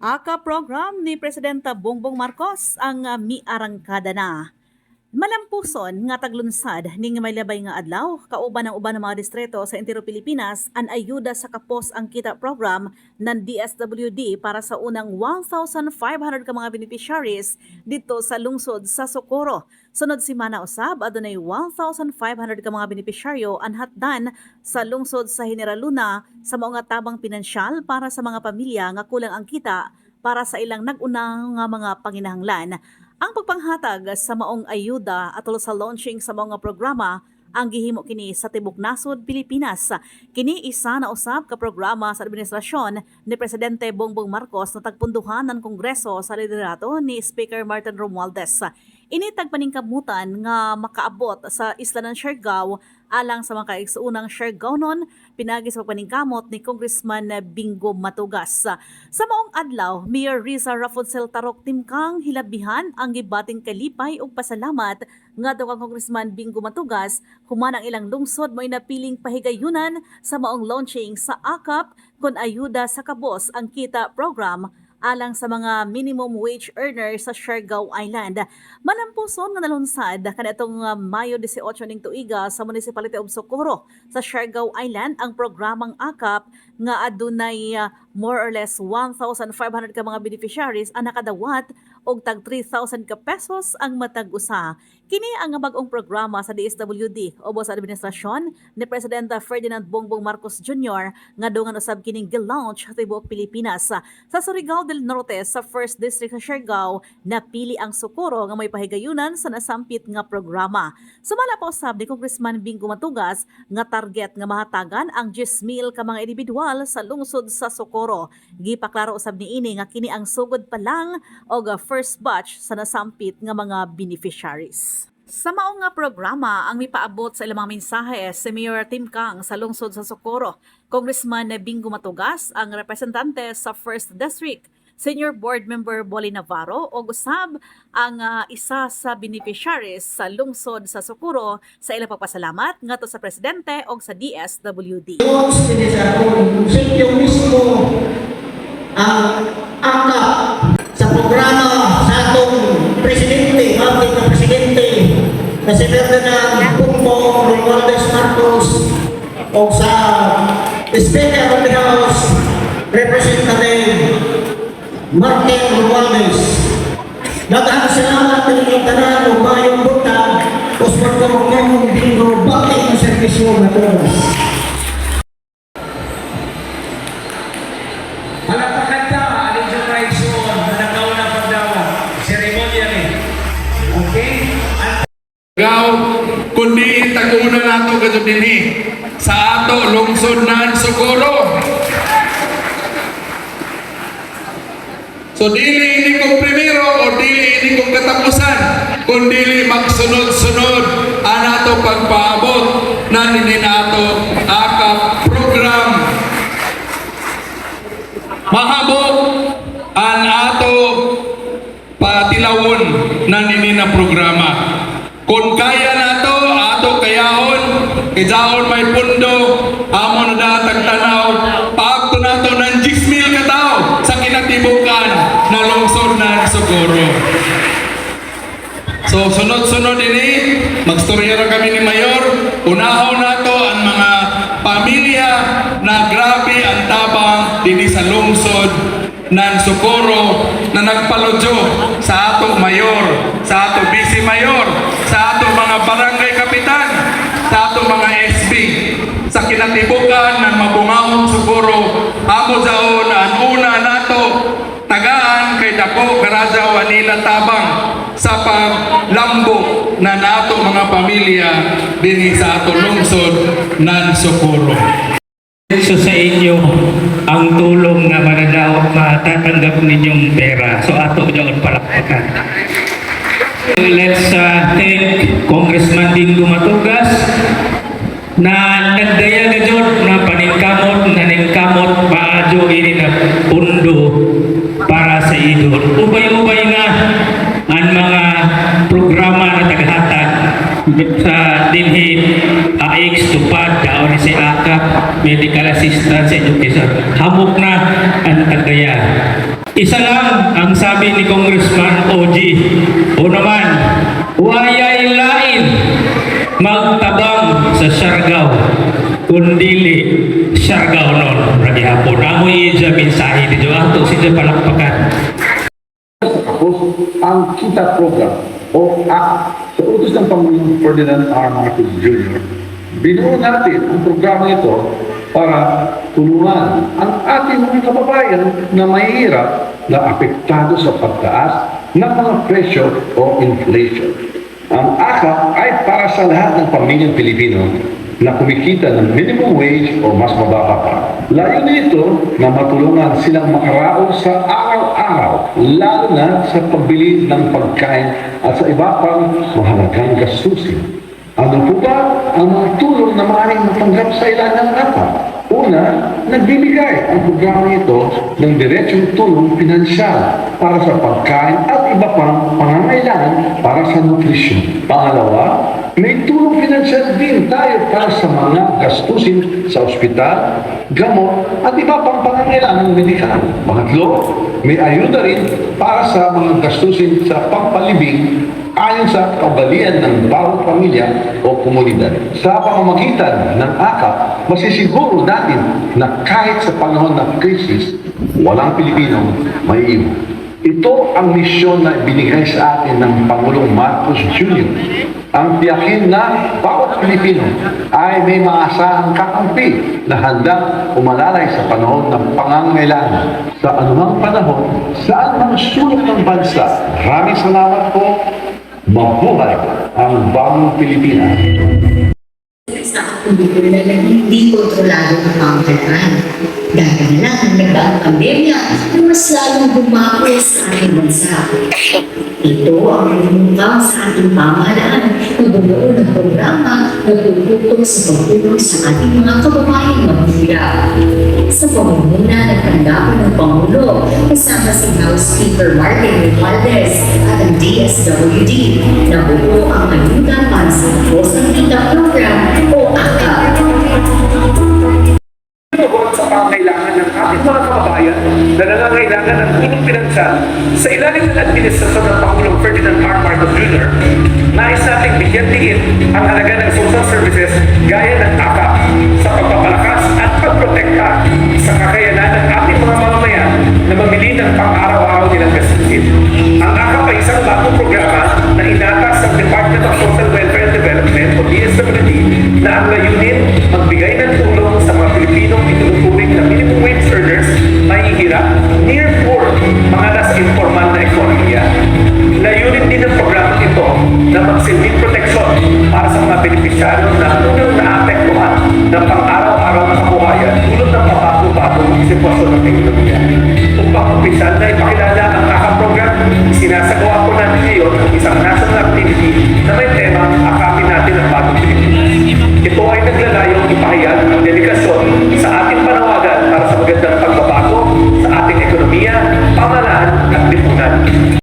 Aka program ni Presidenta Bongbong Marcos ang uh, miarangkada na. Malampuson nga taglunsad ning may labay nga adlaw kauban ng uban ng mga distrito sa Intero Pilipinas an ayuda sa kapos ang kita program ng DSWD para sa unang 1,500 ka mga beneficiaries dito sa lungsod sa Socorro. Sunod si Mana Usab adunay 1,500 ka mga beneficiaryo an hatdan sa lungsod sa General Luna sa mga tabang pinansyal para sa mga pamilya nga kulang ang kita para sa ilang nag-una nga mga panginahanglan. Ang pagpanghatag sa maong ayuda atol sa launching sa mga programa ang gihimo kini sa tibok nasod Pilipinas. Kini isa na usab ka programa sa administrasyon ni Presidente Bongbong Marcos na tagpunduhan ng Kongreso sa liderato ni Speaker Martin Romualdez. Ini tagpaningkamutan nga makaabot sa isla ng Siargao alang sa mga kaigsuunang Siargao-non pinagi sa pagpaningkamot ni Congressman Bingo Matugas. Sa maong adlaw, Mayor Riza Raffonsel Tarok Timkang hilabihan ang gibating kalipay ug pasalamat nga daw kang Congressman Bingo Matugas human ang ilang lungsod mo napiling pahigayunan sa maong launching sa AKAP kon ayuda sa kabos ang kita program alang sa mga minimum wage earners sa Siargao Island. Malampuson nga nalunsad kanatong uh, Mayo 18 ning tuiga sa Municipality of Socorro sa Siargao Island ang programang AKAP nga adunay uh, more or less 1,500 ka mga beneficiaries ang nakadawat og tag 3,000 ka pesos ang matag usa. Kini ang bag-ong programa sa DSWD o sa administrasyon ni Presidente Ferdinand Bongbong Marcos Jr. nga dungan usab kining gilaunch sa tibuok Pilipinas. Sa Surigao del Norte sa 1st District sa Siargao, napili ang Socorro nga may pahigayunan sa nasampit nga programa. Sumala pa usab ni Congressman Bingo Matugas nga target nga mahatagan ang 10,000 ka mga individual sa lungsod sa Socorro. Gipaklaro usab ni ini nga kini ang sugod pa lang og first batch sa nasampit nga mga beneficiaries. Sa mao nga programa ang mipaabot sa ilang mensahe si Mayor Tim Kang sa lungsod sa Socorro, Congressman Bingo Matugas ang representante sa 1st District, Senior Board Member Boli Navarro o usab ang uh, isa sa beneficiaries sa lungsod sa Socorro. Sa ilang pagpasalamat ngadto sa presidente o sa DSWD. Sityo mismo ang angkap sa programa na si Ferdinand Bongbong Romualdez Marcos o sa Speaker of the House, Representative Martin Romualdez. Daghang salamat sa inyong tanan o mayong butang o sa pagkamukong bingo bakit ang servisyo na to. Palakpakan Gaw, kundi taguna nato kadto dinhi sa ato lungsod nan Socorro. So dili ini kong primero o dili ini kong katapusan, kundi magsunod-sunod ang ato pagpaabot na nini nato akap program. Mahabot ang ato patilawon na nini na programa. Kung kaya nato ato kayahon, kijaon may pundo, amo na datag tanaw, paagto nato ng 10,000 ka tao sa kinatibukan na lungsod ng Socorro. So sunod-sunod ini, magstorya ra kami ni Mayor, unahon nato ang mga pamilya na grabe ang tabang dinhi sa lungsod ng Socorro na nagpaludyo sa ato mayor, sa ato vice mayor, mga barangay kapitan, sa ato mga SB, sa kinatibukan ng mabungahon Socorro, amo jaon ang una nato tagaan kay dako Garaja Wanila Tabang sa paglambo na nato mga pamilya dinhi sa ato lungsod ng Socorro. So sa inyo, ang tulong na manadaw, matatanggap ninyong pera. So ato nyo palakpakan. Let's uh, thank Congressman Dingo Matugas na nagdaya gajod na paningkamot na ningkamot paadyo ini na pundo para sa idol. Ubay-ubay nga ang mga programa na tagahatag sa dinhi AX tupad daon si AKAP medical assistance education hamok na ang tagaya Isa lang ang sabi ni Congressman OG. O naman, magtabang sa Siargao kundili Siargao non ragi hapon amoy iya mensahe di jo ato si palakpakan Tapos, ang kita program o act sa utos ng Pangulong Ferdinand R. Marcos Jr., binuo natin ang programa ito para tulungan ang ating mga kababayan na mahihirap na apektado sa pagtaas ng mga presyo o inflation. Ang AKAP ay para sa lahat ng pamilyang Pilipino na kumikita ng minimum wage o mas mababa pa. Layo nito na matulungan silang makaraos sa araw-araw, lalo na sa pagbili ng pagkain at sa iba pang mahalagang gastusin. Ano po ba ang tulong na maaaring matanggap sa ilan ng AKAP? Una, nagbibigay ang programa ito ng diretsong tulong pinansyal para sa pagkain at iba pang pangangailangan para sa nutrisyon. Pangalawa, may tulong pinansyal din tayo para sa mga gastusin sa ospital, gamot at iba pang pangangailangan medikal. Pangatlo, may ayuda rin para sa mga gastusin sa pampalibing ayon sa kaugalian ng bawat pamilya o komunidad. Sa pamamagitan ng AKAP, masisiguro natin na kahit sa panahon ng krisis, walang Pilipino may iwan. Ito ang misyon na binigay sa atin ng Pangulong Marcos Jr. Ang tiyakin na bawat Pilipino ay may maasahang kakampi na handang umalalay sa panahon ng pangangailangan sa anumang panahon, sa anumang sulok ng bansa. Maraming salamat po. Mabuhay ang bagong Pilipinas. sa kapundukol na lang hindi kontrolado ng pangkataan. Dahil na lang ang nagdaang pandemya na mas lalong bumako sa ating bansa. Ito ang lumutang sa ating pamahalaan na bumuo ng programa na tututok sa pagtulong sa ating mga kababayang mahirap. Pamumuna ng tanggapan ng Pangulo, kasama si House Speaker Martin Romualdez at ang DSWD na buo ang ayuda sa Post ng Kita Program o AKA. Tungkol sa pangangailangan ng ating mga kababayan na nangangailangan ng tulong pinansyal sa ilalim ng administrasyon ng Pangulong Ferdinand R. Marcos Jr. Nais nating bigyan diin ang halaga ng social services gaya ng AKAP sa pagpapalakas at pagprotekta sa kakayanan ng ating mga mamamayan na mamili ng pang-araw-araw nilang gastusin. Ang AKAP ay isang bagong programa na inatas ng Department of Social Welfare and Development o DSWD na ang layunin magbigay ng tulong sa mga Pilipinong itinuturing na minimum wage earners, mahihirap, near poor, mga nasa informal na ekonomiya. Layunin din ng programa ito na magsilbing proteksyon para sa mga benepisyaryo na